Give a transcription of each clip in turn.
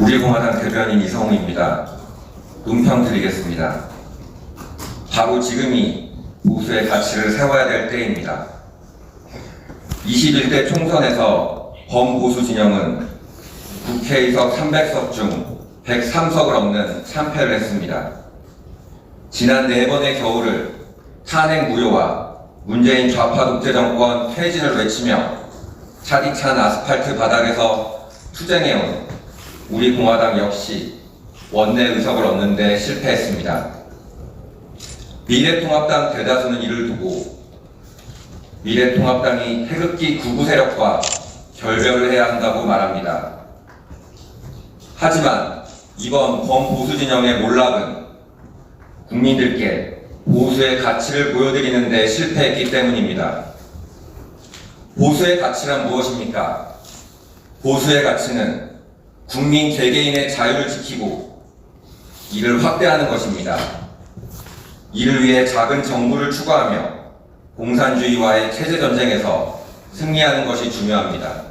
우리공화당 대변인 이성우입니다. 논평 드리겠습니다. 바로 지금이 보수의 가치를 세워야 될 때입니다. 21대 총선에서 범보수 진영은 국회의석 300석 중 103석을 얻는 참패를 했습니다. 지난 네 번의 겨울을 탄핵 무효와 문재인 좌파 독재 정권 퇴진을 외치며 차디찬 아스팔트 바닥에서 투쟁해온 우리 공화당 역시 원내 의석을 얻는데 실패했습니다. 미래통합당 대다수는 이를 두고 미래통합당이 태극기 구구 세력과 결별을 해야 한다고 말합니다. 하지만 이번 범보수 진영의 몰락은 국민들께 보수의 가치를 보여드리는 데 실패했기 때문입니다. 보수의 가치란 무엇입니까? 보수의 가치는 국민 개개인의 자유를 지키고 이를 확대하는 것입니다. 이를 위해 작은 정부를 추구하며 공산주의와의 체제 전쟁에서 승리하는 것이 중요합니다.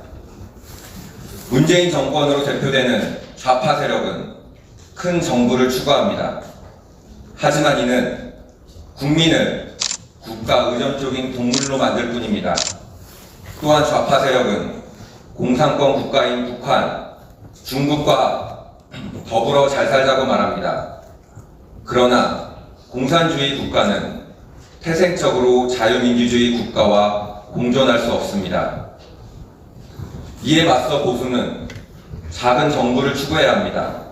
문재인 정권으로 대표되는 좌파 세력은 큰 정부를 추구합니다. 하지만 이는 국민을 국가 의존적인 동물로 만들 뿐입니다. 또한 좌파 세력은 공산권 국가인 북한, 중국과 더불어 잘 살자고 말합니다. 그러나 공산주의 국가는 태생적으로 자유민주주의 국가와 공존할 수 없습니다. 이에 맞서 보수는 작은 정부를 추구해야 합니다.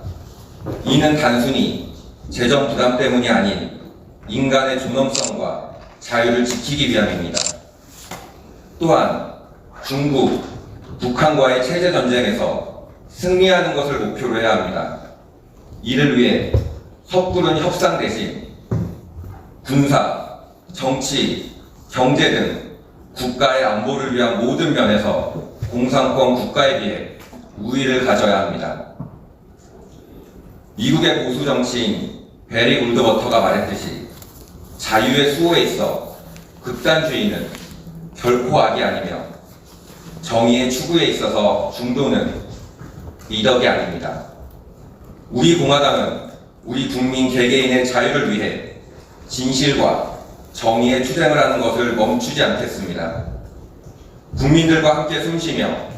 이는 단순히 재정 부담 때문이 아닌 인간의 존엄성과 자유를 지키기 위함입니다. 또한 중국, 북한과의 체제 전쟁에서 승리하는 것을 목표로 해야 합니다. 이를 위해 섣부른 협상 대신 군사, 정치, 경제 등 국가의 안보를 위한 모든 면에서 공산권 국가에 비해 우위를 가져야 합니다. 미국의 보수 정치인 베리 울드버터가 말했듯이 자유의 수호에 있어 극단주의는 결코 악이 아니며 정의의 추구에 있어서 중도는 미덕이 아닙니다. 우리 공화당은 우리 국민 개개인의 자유를 위해 진실과 정의의 투쟁을 하는 것을 멈추지 않겠습니다. 국민들과 함께 숨쉬며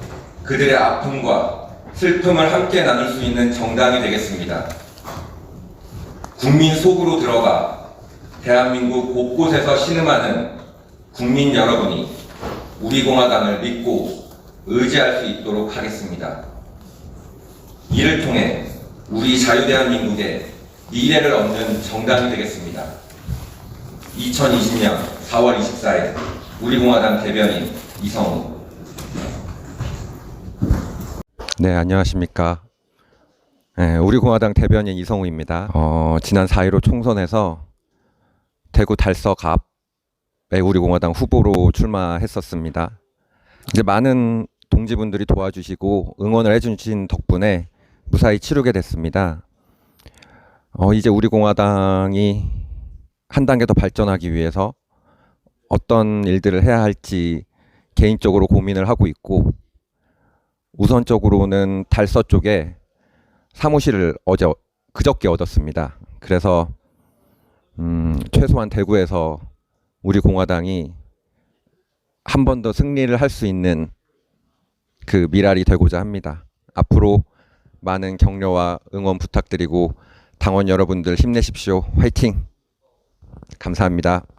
그들의 아픔과 슬픔을 함께 나눌 수 있는 정당이 되겠습니다. 국민 속으로 들어가 대한민국 곳곳에서 신음하는 국민 여러분이 우리 공화당을 믿고 의지할 수 있도록 하겠습니다. 이를 통해 우리 자유대한민국의 미래를 얻는 정당이 되겠습니다. 2020년 4월 24일 우리 공화당 대변인 이성우 네, 안녕하십니까. 네, 우리공화당 대변인 이성우입니다. 어, 지난 4.15 총선에서 대구 달석 앞에 우리공화당 후보로 출마했었습니다. 이제 많은 동지분들이 도와주시고 응원을 해주신 덕분에 무사히 치르게 됐습니다. 어, 이제 우리공화당이 한 단계 더 발전하기 위해서 어떤 일들을 해야 할지 개인적으로 고민을 하고 있고 우선적으로는 달서 쪽에 사무실을 어제 그저께 얻었습니다. 그래서 음, 최소한 대구에서 우리 공화당이 한 번 더 승리를 할 수 있는 그 미랄이 되고자 합니다. 앞으로 많은 격려와 응원 부탁드리고 당원 여러분들 힘내십시오. 화이팅! 감사합니다.